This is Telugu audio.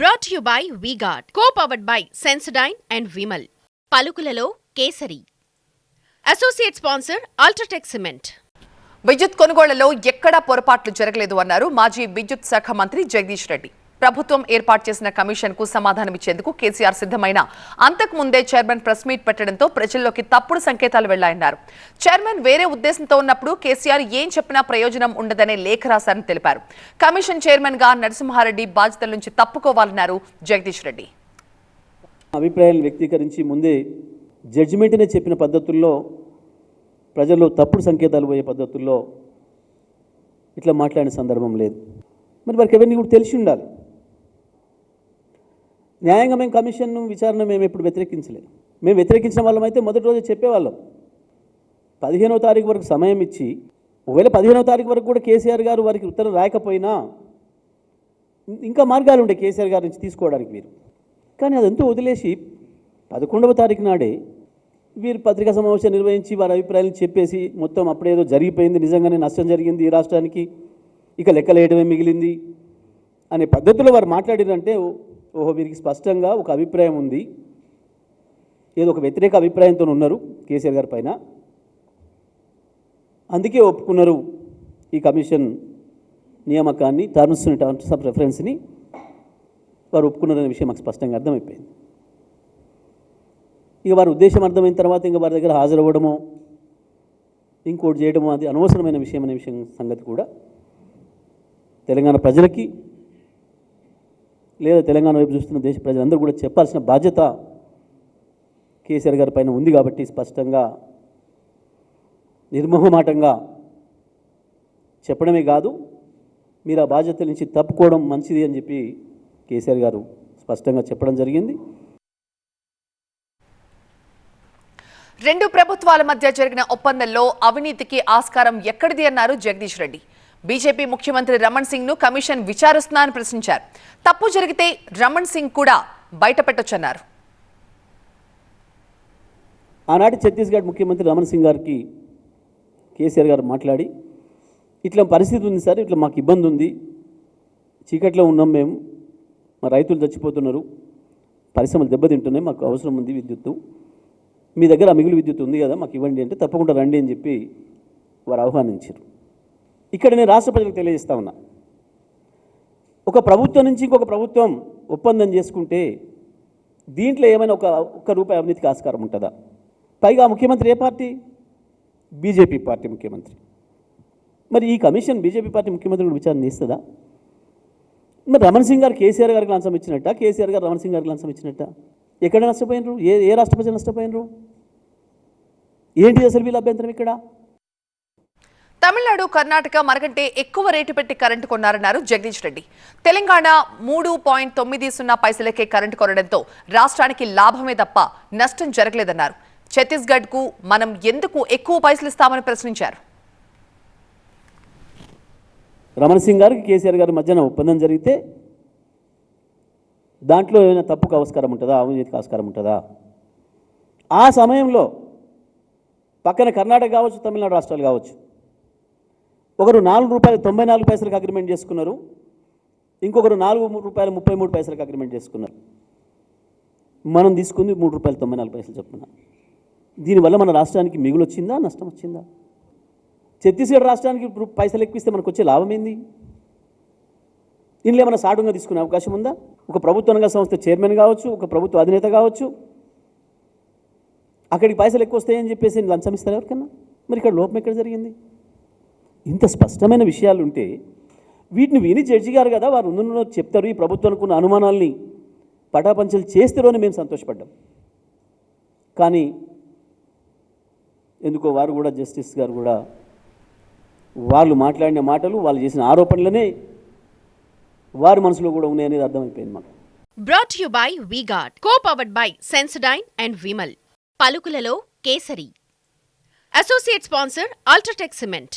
Brought you by V-Guard co powered by Sensodyne and Vimal పలుకులలో Kesari. Associate sponsor UltraTech cement విద్యుత్ కొనుగోళ్ళలో ఎక్కడా పొరపాట్లు జరగలేదు అన్నారు మాజీ విద్యుత్ శాఖ మంత్రి జగదీష్ రెడ్డి. ప్రభుత్వం ఏర్పాటు చేసిన కమిషన్కు సమాధానమిచ్చేందుకు కేసీఆర్ సిద్ధమైన. అంతకు ముందే చైర్మన్ ప్రెస్ మీట్ పెట్టడంతో ప్రజల్లోకి తప్పుడు సంకేతాలు వెళ్ళాయన్నారు. చైర్మన్ వేరే ఉద్దేశంతో ఉన్నప్పుడు కేసీఆర్ ఏం చెప్పినా ప్రయోజనం ఉండదనే లేఖ రాశారని తెలిపారు. కమిషన్ చైర్మన్గా నరసింహారెడ్డి బాధ్యతల నుంచి తప్పుకోవాలన్నారు జగదీష్ రెడ్డి. అభిప్రాయాలను వ్యక్తీకరించి ముందే జడ్జిమెంట్నే చెప్పిన పద్ధతుల్లో ప్రజల్లో తప్పుడు సంకేతాలు పోయే పద్ధతుల్లో ఇట్లా మాట్లాడిన సందర్భం లేదు. మరి వారికి ఎవరిని కూడా తెలిసి ఉండాలి. న్యాయంగా మేము కమిషన్ విచారణ మేము ఎప్పుడు వ్యతిరేకించలేదు. మేము వ్యతిరేకించిన వాళ్ళం అయితే మొదటి రోజు చెప్పేవాళ్ళం. పదిహేనవ తారీఖు వరకు సమయం ఇచ్చి ఒకవేళ పదిహేనవ తారీఖు వరకు కూడా కేసీఆర్ గారు వారికి ఉత్తరం రాకపోయినా ఇంకా మార్గాలు ఉండే కేసీఆర్ గారి నుంచి తీసుకోవడానికి మీరు కానీ అదంతా వదిలేసి పదకొండవ తారీఖు నాడే వీరు పత్రికా సమావేశం నిర్వహించి వారి అభిప్రాయాలు చెప్పేసి మొత్తం అప్పుడేదో జరిగిపోయింది నిజంగానే నష్టం జరిగింది ఈ రాష్ట్రానికి. ఇక లెక్కలేయడమే మిగిలింది అనే పద్ధతిలో వారు మాట్లాడినంటే ఓహో వీరికి స్పష్టంగా ఒక అభిప్రాయం ఉంది. ఏదో ఒక వ్యతిరేక అభిప్రాయంతో ఉన్నారు కేసీఆర్ గారి పైన. అందుకే ఒప్పుకున్నారు ఈ కమిషన్ నియామకాన్ని టర్మ్స్ టర్మ్స్ ఆఫ్ రెఫరెన్స్ని వారు ఒప్పుకున్నారనే విషయం మాకు స్పష్టంగా అర్థమైపోయింది. ఇక వారి ఉద్దేశం అర్థమైన తర్వాత ఇంకా వారి దగ్గర హాజరవ్వడమో ఇంకోటి చేయడమో అది అనవసరమైన విషయం అనే విషయం సంగతి కూడా తెలంగాణ ప్రజలకి లేదా తెలంగాణ వైపు చూస్తున్న దేశ ప్రజలందరూ కూడా చెప్పాల్సిన బాధ్యత కేసీఆర్ గారి పైన ఉంది కాబట్టి స్పష్టంగా నిర్మోహమాటంగా చెప్పడమే కాదు మీరు ఆ బాధ్యతల నుంచి తప్పుకోవడం మంచిది అని చెప్పి కేసీఆర్ గారు స్పష్టంగా చెప్పడం జరిగింది. రెండు ప్రభుత్వాల మధ్య జరిగిన ఒప్పందంలో అవినీతికి ఆస్కారం ఎక్కడిది అన్నారు జగదీష్ రెడ్డి. బీజేపీ ముఖ్యమంత్రి రమణ్ సింగ్ను కమిషన్ విచారిస్తున్నారని ప్రశ్నించారు. తప్పు జరిగితే రమణ్ సింగ్ కూడా బయటపెట్టొచ్చన్నారు. ఆనాటి ఛత్తీస్గఢ్ ముఖ్యమంత్రి రమణ్ సింగ్ గారికి కేసీఆర్ గారు మాట్లాడి ఇట్లా పరిస్థితి ఉంది సార్ ఇట్లా మాకు ఇబ్బంది ఉంది చీకట్లో ఉన్నాం మేము మా రైతులు చచ్చిపోతున్నారు పరిశ్రమలు దెబ్బతింటున్నాయి మాకు అవసరం ఉంది విద్యుత్తు మీ దగ్గర మిగులు విద్యుత్ ఉంది కదా మాకు ఇవ్వండి అంటే తప్పకుండా రండి అని చెప్పి వారు ఆహ్వానించారు. ఇక్కడ నేను రాష్ట్ర ప్రజలకు తెలియజేస్తా ఉన్నా. ఒక ప్రభుత్వం నుంచి ఇంకొక ప్రభుత్వం ఒప్పందం చేసుకుంటే దీంట్లో ఏమైనా ఒక ఒక్క రూపాయి అవినీతికి ఆస్కారం ఉంటుందా? పైగా ముఖ్యమంత్రి ఏ పార్టీ? బీజేపీ పార్టీ ముఖ్యమంత్రి. మరి ఈ కమిషన్ బీజేపీ పార్టీ ముఖ్యమంత్రి కూడా విచారణ చేస్తుందా? మరి రమణ్ సింగ్ గారు కేసీఆర్ గారికి లంచం ఇచ్చినట్ట? కేసీఆర్ గారు రమణ్ సింగ్ గారికి లంచం ఇచ్చినట్ట? ఎక్కడ నష్టపోయినరు? ఏ ఏ రాష్ట్ర ప్రజలు నష్టపోయినరు? ఏంటి అసలు వీళ్ళ అభ్యంతరం ఇక్కడ? తమిళనాడు కర్ణాటక మనకంటే ఎక్కువ రేటు పెట్టి కరెంటు కొన్నారన్నారు జగదీష్ రెడ్డి. తెలంగాణ మూడు పాయింట్ తొమ్మిది సున్నా పైసలకే కరెంటు కొనడంతో రాష్ట్రానికి లాభమే తప్ప నష్టం జరగలేదన్నారు. ఛత్తీస్గఢ్కు మనం ఎందుకు ఎక్కువ పైసలు ఇస్తామని ప్రశ్నించారు. రమణ సింగ్ గారికి కేసీఆర్ గారి మధ్యన ఒప్పందం జరిగితే దాంట్లో ఏమైనా తప్పుకు ఆస్కారం ఉంటుందా? అవినీతికి ఆస్కారం ఉంటుందా? ఆ సమయంలో పక్కన కర్ణాటక కావచ్చు తమిళనాడు రాష్ట్రాలు కావచ్చు ఒకరు నాలుగు రూపాయలు తొంభై నాలుగు పైసలకు అగ్రిమెంట్ చేసుకున్నారు. ఇంకొకరు నాలుగు రూపాయలు ముప్పై మూడు పైసలకు అగ్రిమెంట్ చేసుకున్నారు. మనం తీసుకుంది మూడు రూపాయలు తొంభై నాలుగు పైసలు చెప్పున. దీనివల్ల మన రాష్ట్రానికి మిగులు వచ్చిందా నష్టం వచ్చిందా ఛత్తీస్గఢ్ రాష్ట్రానికి పైసలు ఎక్కువిస్తే మనకు వచ్చే లాభం ఏంది దీనిలో ఏమైనా సాటుగా తీసుకునే అవకాశం ఉందా? ఒక ప్రభుత్వ రంగ సంస్థ చైర్మన్ కావచ్చు ఒక ప్రభుత్వ అధినేత కావచ్చు. అక్కడికి పైసలు ఎక్కువ వస్తాయని చెప్పేసి లంచం ఇస్తారు ఎవరికన్నా? మరి ఇక్కడ లోపం ఎక్కడ జరిగింది? ఇంత స్పష్టమైన విషయాలు ఉంటే వీటిని విని జడ్జి గారు కదా వారు ఉన్న చెప్తారు ఈ ప్రభుత్వానికి ఉన్న అనుమానాల్ని పటాపంచలు చేస్తారో అని మేము సంతోషపడ్డాం. కానీ ఎందుకో వారు కూడా జస్టిస్ గారు కూడా వాళ్ళు మాట్లాడిన మాటలు వాళ్ళు చేసిన ఆరోపణలనే వారి మనసులో కూడా ఉన్నాయనేది అర్థమైపోయింది మాకు. Brought you by V-Guard co powered by Sensodyne and Vimal పలుకులలో Kesari. Associate sponsor UltraTech cement